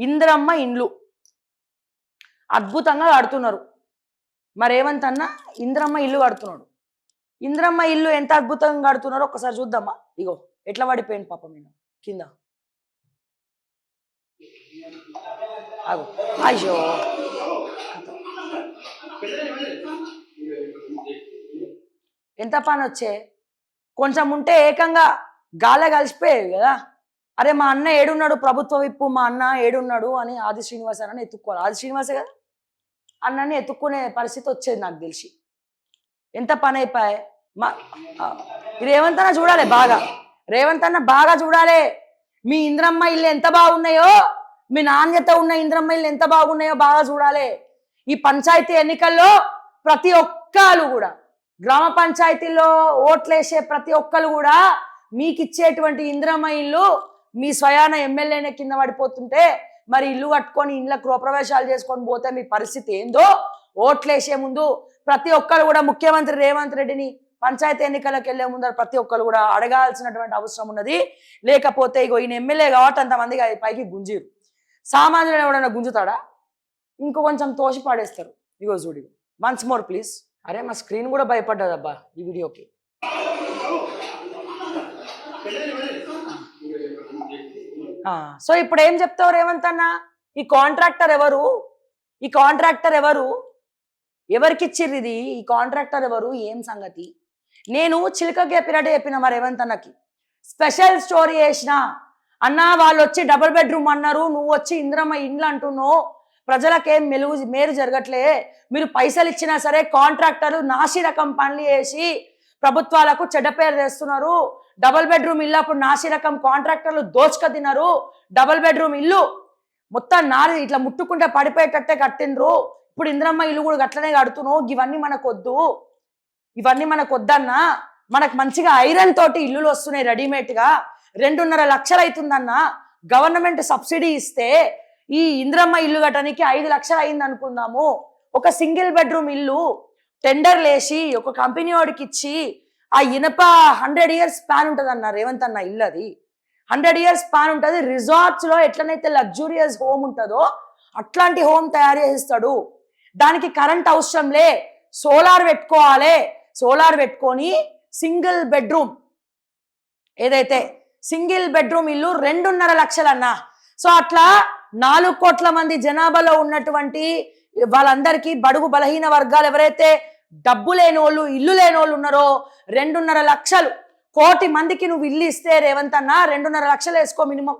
ఇందిరమ్మ ఇండ్లు. అద్భుతంగా కడుతున్నారు. మరి ఇందిరమ్మ ఇల్లు కడుతున్నాడు. ఇందిరమ్మ ఇల్లు ఎంత అద్భుతంగా కడుతున్నారో ఒక్కసారి చూద్దామా? ఇగో ఎట్లా పడిపోయింది పాపం నేను కింద. అగో అయ్యో. ఎంత పని వచ్చే కొంచెం ఉంటే ఏకంగా గాల కలిసిపోయేవి కదా? అరే మా అన్న ఏడున్నాడు ప్రభుత్వ విప్పు మా అన్న ఏడున్నాడు అని ఆది శ్రీనివాస్ అని ఎత్తుక్కోవాలి. ఆది శ్రీనివాసే కదా? అన్నని ఎత్తుక్కునే పరిస్థితి వచ్చేది నాకు తెలిసి. ఎంత పని అయిపోయి? మా రేవంత్ అన్న చూడాలి బాగా. రేవంత్ అన్న బాగా చూడాలి. మీ ఇంద్రమ్మ ఇల్లు ఎంత బాగున్నాయో మీ నాణ్యత ఉన్న ఇంద్రమ్మ ఇల్లు ఎంత బాగున్నాయో బాగా చూడాలి. ఈ పంచాయతీ ఎన్నికల్లో ప్రతి ఒక్కరు కూడా గ్రామ పంచాయతీలో ఓట్లేసే ప్రతి ఒక్కరు కూడా మీకు ఇచ్చేటువంటి ఇంద్రమ్మ ఇల్లు మీ స్వయాన ఎమ్మెల్యేనే కింద పడిపోతుంటే మరి ఇల్లు కట్టుకొని ఇంట్లో గృహప్రవేశాలు చేసుకొని పోతే మీ పరిస్థితి ఏందో? ఓట్లేసే ముందు ప్రతి ఒక్కరు కూడా ముఖ్యమంత్రి రేవంత్ రెడ్డిని పంచాయతీ ఎన్నికలకు వెళ్ళే ముందర ప్రతి ఒక్కరు కూడా అడగాల్సినటువంటి అవసరం ఉన్నది. లేకపోతే ఇగో ఈయన ఎమ్మెల్యే కాబట్టి అంతమందికి పైకి గుంజీరు. సామాన్యుడు ఎవడైనా గుంజుతాడా? ఇంకో కొంచెం తోసి పాడేస్తారు. ఇగో చూడు వన్స్ మోర్ ప్లీజ్ అరే మా స్క్రీన్ కూడా భయపడ్డదబ్బా ఈ వీడియోకి. సో ఇప్పుడు ఏం చెప్తావు రేవంత్ అన్న? ఈ కాంట్రాక్టర్ ఎవరు? ఈ కాంట్రాక్టర్ ఎవరు? ఎవరికి ఇచ్చిర్రు ఇది? ఈ కాంట్రాక్టర్ ఎవరు? ఏం సంగతి? నేను చిలకకి చెప్పినట్టు చెప్పిన మా రేవంత్ అన్నకి? స్పెషల్ స్టోరీ వేసిన అన్న వాళ్ళు వచ్చి డబుల్ బెడ్రూమ్ అన్నారు. నువ్వు వచ్చి ఇంద్రమ్మ ఇండ్లు అంటున్నావు. ప్రజలకేం మెలుగు మేలు జరగట్లే. మీరు పైసలు ఇచ్చినా సరే కాంట్రాక్టర్లు నాసి రకం పనులు చేసి ప్రభుత్వాలకు చెడ్డ పేరు తెస్తున్నారు. డబుల్ బెడ్రూమ్ ఇల్లు అప్పుడు నాసి రకం కాంట్రాక్టర్లు దోచుక తిన్నారు డబల్ బెడ్రూమ్ ఇల్లు మొత్తం నాది ఇట్లా ముట్టుకుంటే పడిపోయేటట్టే కట్టిండ్రు. ఇప్పుడు ఇంద్రమ్మ ఇల్లు కూడా గట్లనే కడుతున్నావు ఇవన్నీ మనకు వద్దు ఇవన్నీ మనకు వద్దన్నా మనకు మంచిగా ఐరన్ తోటి ఇల్లులు వస్తున్నాయి రెడీమేడ్గా రెండున్నర లక్షలు అవుతుందన్నా గవర్నమెంట్ సబ్సిడీ ఇస్తే ఈ ఇంద్రమ్మ ఇల్లు కట్టడానికి ఐదు లక్షలు అయింది అనుకుందాము ఒక సింగిల్ బెడ్రూమ్ ఇల్లు టెండర్ లేసి ఒక కంపెనీ వాడికి ఇచ్చి ఆ ఇనప హండ్రెడ్ ఇయర్స్ స్పాన్ ఉంటుంది అన్న రేవంత్ అన్న ఇల్లు అది హండ్రెడ్ ఇయర్స్ స్పాన్ ఉంటుంది. రిసార్ట్స్లో ఎట్లనైతే లగ్జూరియస్ హోమ్ ఉంటుందో అట్లాంటి హోమ్ తయారు చేస్తాడు దానికి కరెంట్ అవసరంలే సోలార్ పెట్టుకోవాలి. సోలార్ పెట్టుకొని సింగిల్ బెడ్రూమ్ ఏదైతే సింగిల్ బెడ్రూమ్ ఇల్లు రెండున్నర లక్షలన్న. సో అట్లా నాలుగు కోట్ల మంది జనాభాలో ఉన్నటువంటి వాళ్ళందరికీ బడుగు బలహీన వర్గాలు ఎవరైతే డబ్బు లేని వాళ్ళు ఇల్లు లేనోళ్ళు ఉన్నారో రెండున్నర లక్షలు. కోటి మందికి నువ్వు ఇల్లు ఇస్తే రేవంత్ అన్న రెండున్నర లక్షలు వేసుకో మినిమం.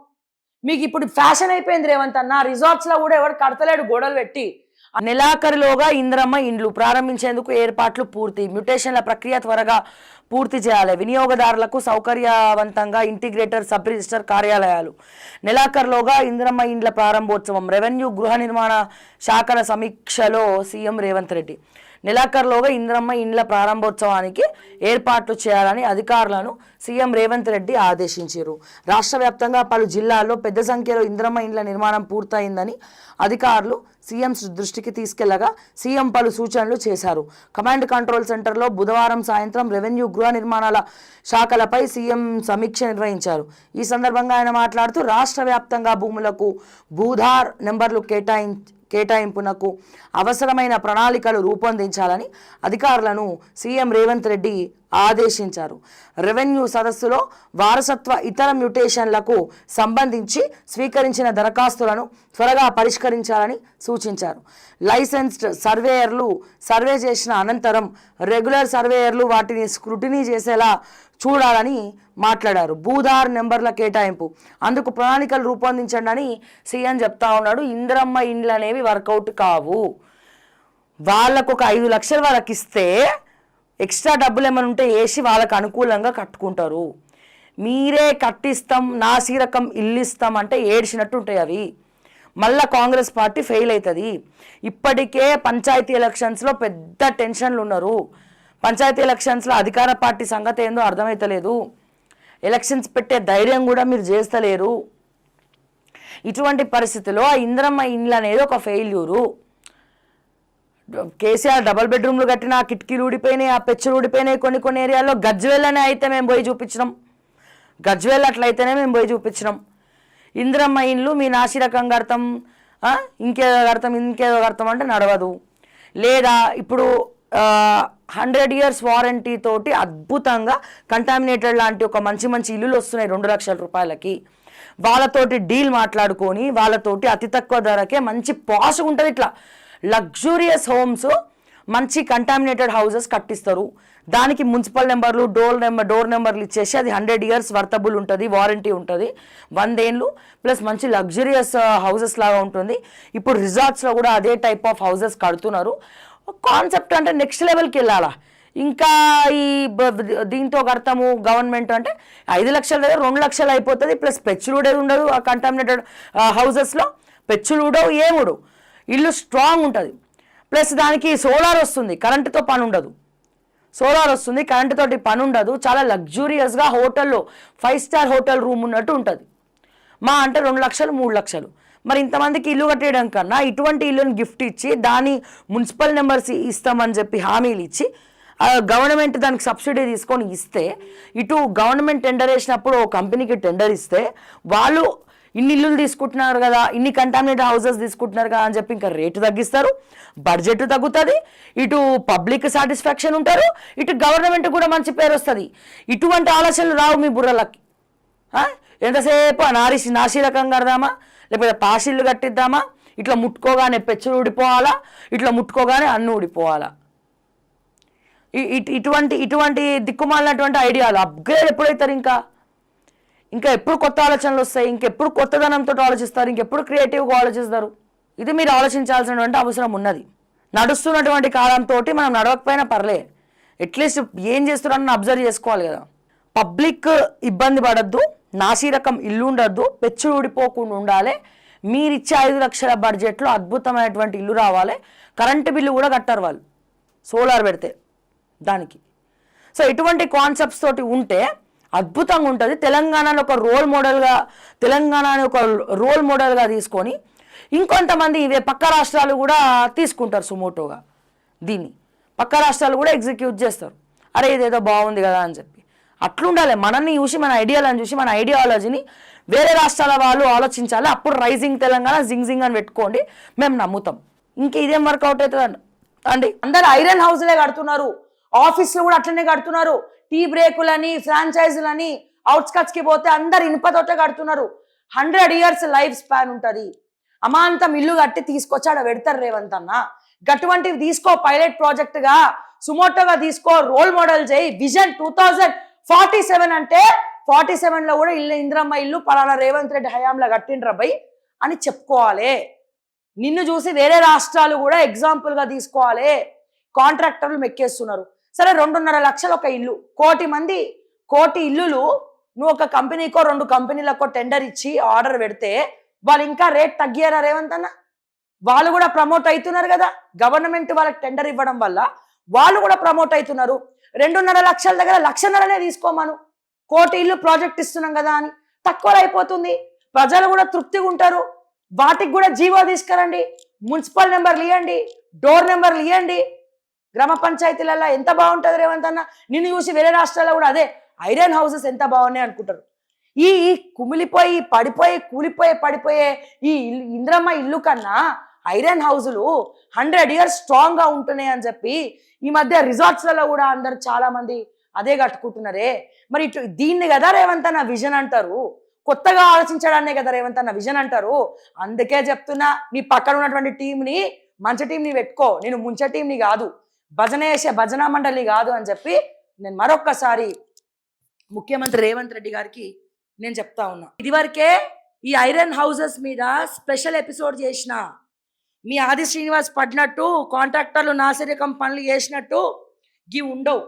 మీకు ఇప్పుడు ఫ్యాషన్ అయిపోయింది రేవంత్ అన్న రిసార్ట్స్లో కూడా ఎవరు కడతలేడు గోడలు పెట్టి. నెలాఖరులోగా ఇంద్రమ్మ ఇండ్లు ప్రారంభించేందుకు ఏర్పాట్లు పూర్తి. మ్యూటేషన్ల ప్రక్రియ త్వరగా పూర్తి చేయాలి. వినియోగదారులకు సౌకర్యవంతంగా ఇంటిగ్రేటర్ సబ్ రిజిస్టర్ కార్యాలయాలు. నెలాఖరులోగా ఇంద్రమ్మ ఇండ్ల ప్రారంభోత్సవం. రెవెన్యూ గృహ నిర్మాణ శాఖల సమీక్షలో సీఎం రేవంత్ రెడ్డి. నెలాఖరులోగా ఇంద్రమ్మ ఇండ్ల ప్రారంభోత్సవానికి ఏర్పాట్లు చేయాలని అధికారులను సీఎం రేవంత్ రెడ్డి ఆదేశించారు రాష్ట్ర వ్యాప్తంగా పలు జిల్లాల్లో పెద్ద సంఖ్యలో ఇంద్రమ్మ ఇండ్ల నిర్మాణం పూర్తయిందని అధికారులు సీఎం దృష్టికి తీసుకెళ్ళగా సీఎం పలు సూచనలు చేశారు. కమాండ్ కంట్రోల్ సెంటర్లో బుధవారం సాయంత్రం రెవెన్యూ గృహ నిర్మాణాల శాఖలపై సీఎం సమీక్ష నిర్వహించారు. ఈ సందర్భంగా ఆయన మాట్లాడుతూ రాష్ట్ర వ్యాప్తంగా భూములకు భూధార్ నెంబర్లు కేటాయి కేటాయింపునకు అవసరమైన ప్రణాళికలు రూపొందించాలని అధికారులను సీఎం రేవంత్ రెడ్డి ఆదేశించారు. రెవెన్యూ సదస్సులో వారసత్వ ఇతర మ్యుటేషన్లకు సంబంధించి స్వీకరించిన దరఖాస్తులను త్వరగా పరిష్కరించాలని సూచించారు. లైసెన్స్డ్ సర్వేయర్లు సర్వే చేసిన అనంతరం రెగ్యులర్ సర్వేయర్లు వాటిని స్క్రూటినీ చేసేలా చూడాలని మాట్లాడారు. భూధార్ నెంబర్ల కేటాయింపు. అందుకు ప్రణాళికలు రూపొందించండి అని సీఎం చెప్తా ఉన్నాడు. ఇంద్రమ్మ ఇండ్లు అనేవి వర్కౌట్ కావు. వాళ్ళకు ఒక ఐదు లక్షలు వాళ్ళకి ఇస్తే ఎక్స్ట్రా డబ్బులు ఏమైనా ఉంటే వేసి వాళ్ళకు అనుకూలంగా కట్టుకుంటారు. మీరే కట్టిస్తాం నాసి రకం ఇల్లు ఇస్తాం అంటే ఏడ్చినట్టు ఉంటాయి అవి. మళ్ళా కాంగ్రెస్ పార్టీ ఫెయిల్ అవుతుంది. ఇప్పటికే పంచాయతీ ఎలక్షన్స్లో పెద్ద టెన్షన్లు ఉన్నారు. పంచాయతీ ఎలక్షన్స్లో అధికార పార్టీ సంగతి ఏందో అర్థమైతలేదు. ఎలక్షన్స్ పెట్టే ధైర్యం కూడా మీరు చేస్తలేరు. ఇటువంటి పరిస్థితిలో ఆ ఇంద్రమ్మ ఇండ్లు అనేది ఒక ఫెయిల్యూరు కేసీఆర్ డబల్ బెడ్రూమ్లు కట్టిన ఆ కిటికీలు ఊడిపోయినాయి ఆ పెచ్చులు ఊడిపోయినాయి కొన్ని కొన్ని ఏరియాల్లో. గజ్వేల్ అనే అయితే మేము పోయి చూపించినాం. గజ్వేల్ అట్లయితేనే మేము పోయి చూపించినాం. ఇంద్రమ్మ ఇండ్లు మీ నాసిరకం కడతాం ఆ, ఇంకేదో కడతాం ఇంకేదో కడతాం అంటే నడవదు. లేదా ఇప్పుడు హండ్రెడ్ ఇయర్స్ వారంటీ తోటి అద్భుతంగా కంటామినేటెడ్ లాంటి ఒక మంచి మంచి ఇల్లులు వస్తున్నాయి రెండు లక్షల రూపాయలకి. వాళ్ళతోటి డీల్ మాట్లాడుకొని వాళ్ళతోటి అతి తక్కువ ధరకే మంచి పాష్ ఉంటుంది ఇట్లా. లగ్జూరియస్ హోమ్స్ మంచి కంటామినేటెడ్ హౌసెస్ కట్టిస్తారు. దానికి మున్సిపల్ నెంబర్లు డోర్ నెంబర్ డోర్ నెంబర్లు ఇచ్చేసి అది హండ్రెడ్ ఇయర్స్ వర్తబుల్ ఉంటుంది వారంటీ ఉంటుంది. వందేళ్ళు ప్లస్ మంచి లగ్జరియస్ హౌసెస్ uh, లాగా ఉంటుంది. ఇప్పుడు రిసార్ట్స్లో కూడా అదే టైప్ ఆఫ్ హౌసెస్ కడుతున్నారు. కాన్సెప్ట్ అంటే నెక్స్ట్ లెవెల్కి వెళ్ళాలా? ఇంకా ఈ దీంతో కడతాము గవర్నమెంట్ అంటే ఐదు లక్షల దగ్గర రెండు లక్షలు అయిపోతుంది ప్లస్ పెచ్చులుడే ఉండదు ఆ కంటామినేటెడ్ హౌసెస్లో పెచ్చులు ఉండవు ఏముడు. ఇల్లు స్ట్రాంగ్ ఉంటుంది. ప్లస్ దానికి సోలార్ వస్తుంది కరెంటుతో పని ఉండదు. సోలార్ వస్తుంది కరెంటు తోటి పని ఉండదు. చాలా లగ్జూరియస్గా హోటల్లో ఫైవ్ స్టార్ హోటల్ రూమ్ ఉన్నట్టు ఉంటుంది. మా అంటే రెండు లక్షలు మూడు లక్షలు. మరి ఇంతమందికి ఇల్లు కట్టేయడం కన్నా ఇటువంటి ఇల్లుని గిఫ్ట్ ఇచ్చి దాని మున్సిపల్ నెంబర్స్ ఇస్తామని చెప్పి హామీలు ఇచ్చి ఆ గవర్నమెంట్ దానికి సబ్సిడీ తీసుకొని ఇస్తే ఇటు గవర్నమెంట్ టెండర్ వేసినప్పుడు ఓ కంపెనీకి టెండర్ ఇస్తే వాళ్ళు ఇన్ని ఇల్లులు తీసుకుంటున్నారు కదా ఇన్ని కంటామినేటెడ్ హౌసెస్ తీసుకుంటున్నారు కదా అని చెప్పి ఇంకా రేటు తగ్గిస్తారు బడ్జెట్ తగ్గుతుంది ఇటు పబ్లిక్ సాటిస్ఫాక్షన్ ఉంటారు ఇటు గవర్నమెంట్ కూడా మంచి పేరు వస్తుంది. ఇటువంటి ఆలోచనలు రావు మీ బుర్రలకి. ఎంతసేపు ఆ నారి నాసి కడదామా లేకపోతే పాషిళ్ళు కట్టిద్దామా? ఇట్లా ముట్టుకోగానే పెచ్చులు ఊడిపోవాలా? ఇట్లా ముట్టుకోగానే అన్ను ఊడిపోవాలా? ఇ- ఇటు- ఇటువంటి ఇటువంటి దిక్కుమాలినటువంటి ఐడియాలు అప్గ్రేడ్ ఎప్పుడైతారు ఇంకా? ఇంకా ఎప్పుడు కొత్త ఆలోచనలు వస్తాయి? ఇంకెప్పుడు కొత్తదనంతో ఆలోచిస్తారు? ఇంకెప్పుడు క్రియేటివ్గా ఆలోచిస్తారు? ఇది మీరు ఆలోచించాల్సినటువంటి అవసరం ఉన్నది. నడుస్తున్నటువంటి కాలంతో మనం నడవకపోయినా పర్లే. అట్లీస్ట్ ఏం చేస్తున్నారని అబ్జర్వ్ చేసుకోవాలి కదా. పబ్లిక్ ఇబ్బంది పడద్దు నాసి రకం ఇల్లు ఉండద్దు పెచ్చుడు ఊడిపోకుండా ఉండాలి. మీరిచ్చే ఐదు లక్షల బడ్జెట్లో అద్భుతమైనటువంటి ఇల్లు రావాలి. కరెంటు బిల్లు కూడా కట్టారు వాళ్ళు. సోలార్ పెడితే దానికి. సో ఇటువంటి కాన్సెప్ట్స్ తోటి ఉంటే అద్భుతంగా ఉంటుంది. తెలంగాణలో ఒక రోల్ మోడల్గా తెలంగాణని ఒక రోల్ మోడల్గా తీసుకొని ఇంకొంతమంది ఇవే పక్క రాష్ట్రాలు కూడా తీసుకుంటారు సుమోటోగా దీన్ని. పక్క రాష్ట్రాలు కూడా ఎగ్జిక్యూట్ చేస్తారు. అరే ఇదేదో బాగుంది కదా అని చెప్పి. అట్లుండాలి. మనల్ని చూసి మన ఐడియాలను చూసి మన ఐడియాలజీని వేరే రాష్ట్రాల వాళ్ళు ఆలోచించాలి. అప్పుడు రైజింగ్ తెలంగాణ జింగ్ జింగ్ అని పెట్టుకోండి. మేము నమ్ముతాం. ఇంక ఇదేం వర్కౌట్ అవుతుంది అండి? అందరు ఐరన్ హౌస్లే కడుతున్నారు. ఆఫీస్లో కూడా అట్లనే కడుతున్నారు. టీ బ్రేకులని ఫ్రాంచైజీలని అవుట్స్కట్స్కి పోతే అందరు ఇనుపతోటే కడుతున్నారు. హండ్రెడ్ ఇయర్స్ లైఫ్ స్పాన్ ఉంటుంది. అమాంతం ఇల్లు కట్టి తీసుకొచ్చి ఆడ పెడతారు రేవంత్ అన్న. గటువంటివి తీసుకో పైలట్ ప్రాజెక్ట్గా సుమోటోగా తీసుకో రోల్ మోడల్ చేయి. Vision two thousand forty seven అంటే ఫార్టీ సెవెన్లో కూడా ఇల్లు ఇంద్రమ్మ ఇల్లు పలానా రేవంత్ రెడ్డి హయాంలో కట్టిండ్రా బై అని చెప్పుకోవాలి. నిన్ను చూసి వేరే రాష్ట్రాలు కూడా ఎగ్జాంపుల్గా తీసుకోవాలి. కాంట్రాక్టర్లు మెక్కేస్తున్నారు. సరే రెండున్నర లక్షలు ఒక ఇల్లు. కోటి మంది కోటి ఇల్లులు నువ్వు ఒక కంపెనీకో రెండు కంపెనీలకో టెండర్ ఇచ్చి ఆర్డర్ పెడితే వాళ్ళు ఇంకా రేట్ తగ్గారా రేవంత్ అన్న? వాళ్ళు కూడా ప్రమోట్ అవుతున్నారు కదా. గవర్నమెంట్ వాళ్ళకి టెండర్ ఇవ్వడం వల్ల వాళ్ళు కూడా ప్రమోట్ అవుతున్నారు. రెండున్నర లక్షల దగ్గర లక్షన్నరనే తీసుకోమను. కోటి ఇల్లు ప్రాజెక్ట్ ఇస్తున్నాం కదా అని. తక్కువ అయిపోతుంది ప్రజలు కూడా తృప్తిగా ఉంటారు. వాటికి కూడా జీవో తీసుకురండి. మున్సిపల్ నెంబర్లు ఇవ్వండి డోర్ నెంబర్లు ఇవ్వండి గ్రామ పంచాయతీలలో ఎంత బాగుంటుంది రేవంత్ అన్న? నిన్ను చూసి వేరే రాష్ట్రాల్లో కూడా అదే ఐరన్ హౌసెస్ ఎంత బాగున్నాయి అనుకుంటారు. ఈ ఈ కుమిలిపోయి పడిపోయి కూలిపోయి పడిపోయే ఈ ఇల్లు ఇంద్రమ్మ ఇల్లు కన్నా ఐరన్ హౌజులు హండ్రెడ్ ఇయర్స్ స్ట్రాంగ్గా ఉంటున్నాయి అని చెప్పి ఈ మధ్య రిజార్ట్స్లలో కూడా అందరు చాలామంది అదే కట్టుకుంటున్నారే. మరి ఇటు దీన్ని కదా రేవంత్ అన్న విజన్ అంటారు. కొత్తగా ఆలోచించడాన్నే కదా రేవంత్ అన్న విజన్ అంటారు. అందుకే చెప్తున్నా నీ పక్కన ఉన్నటువంటి టీంని మంచి టీంని పెట్టుకో. నేను ముంచే టీంని కాదు. భజన వేసే భజన మండలి కాదు అని చెప్పి నేను మరొక్కసారి ముఖ్యమంత్రి రేవంత్ రెడ్డి గారికి నేను చెప్తా ఉన్నా. ఇదివరకే ఈ ఐరన్ హౌసెస్ మీద స్పెషల్ ఎపిసోడ్ చేసిన మీ ఆది శ్రీనివాస్ పడినట్టు కాంట్రాక్టర్లు నాసిరకం పనులు చేసినట్టు గివి ఉండవు.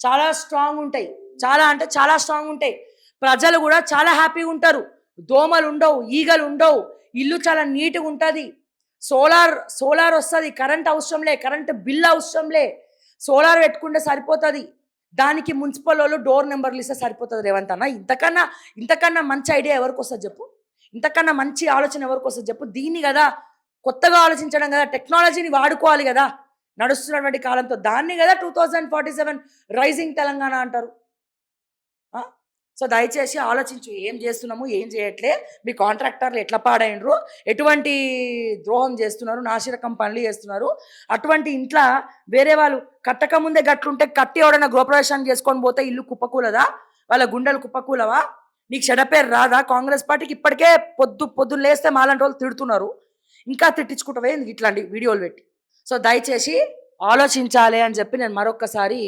చాలా స్ట్రాంగ్ ఉంటాయి. చాలా అంటే చాలా స్ట్రాంగ్ ఉంటాయి. ప్రజలు కూడా చాలా హ్యాపీగా ఉంటారు. దోమలు ఉండవు ఈగలు ఉండవు. ఇల్లు చాలా నీట్గా ఉంటుంది. సోలార్ సోలార్ వస్తుంది. కరెంట్ అవసరంలే కరెంట్ బిల్ అవసరంలే సోలార్ పెట్టుకుంటే సరిపోతుంది. దానికి మున్సిపల్ వాళ్ళు డోర్ నెంబర్లు ఇస్తే సరిపోతుంది రేవంత్ అన్న. ఇంతకన్నా ఇంతకన్నా మంచి ఐడియా ఎవరికి వస్తుంది చెప్పు? ఇంతకన్నా మంచి ఆలోచన ఎవరికి వస్తుంది చెప్పు? దీన్ని కదా కొత్తగా ఆలోచించడం కదా టెక్నాలజీని వాడుకోవాలి కదా నడుస్తున్నటువంటి కాలంతో. దాన్ని కదా two thousand forty seven rising Telangana అంటారు. సో దయచేసి ఆలోచించు ఏం చేస్తున్నాము ఏం చేయట్లే మీ కాంట్రాక్టర్లు ఎట్లా పాడైనరు ఎటువంటి ద్రోహం చేస్తున్నారు నాశిరకం పనులు చేస్తున్నారు అటువంటి ఇంట్లో వేరే వాళ్ళు కట్టక ముందే గట్లుంటే కట్టి ఎవడన్నా గృహప్రవేశం చేసుకొని పోతే ఇల్లు కుప్పకూలదా వాళ్ళ గుండెలు కుప్పకూలవా? నీకు చెడపేరు రాదా? కాంగ్రెస్ పార్టీకి ఇప్పటికే పొద్దు పొద్దున్న లేస్తే మాలాంటి వాళ్ళు తిడుతున్నారు. ఇంకా తిట్టించుకుంటావే ఇట్లాంటి వీడియోలు పెట్టి? సో దయచేసి ఆలోచించాలి అని చెప్పి నేను మరొక్కసారి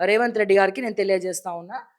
రేవంత్ రెడ్డి గారికి నేను తెలియజేస్తా ఉన్నా.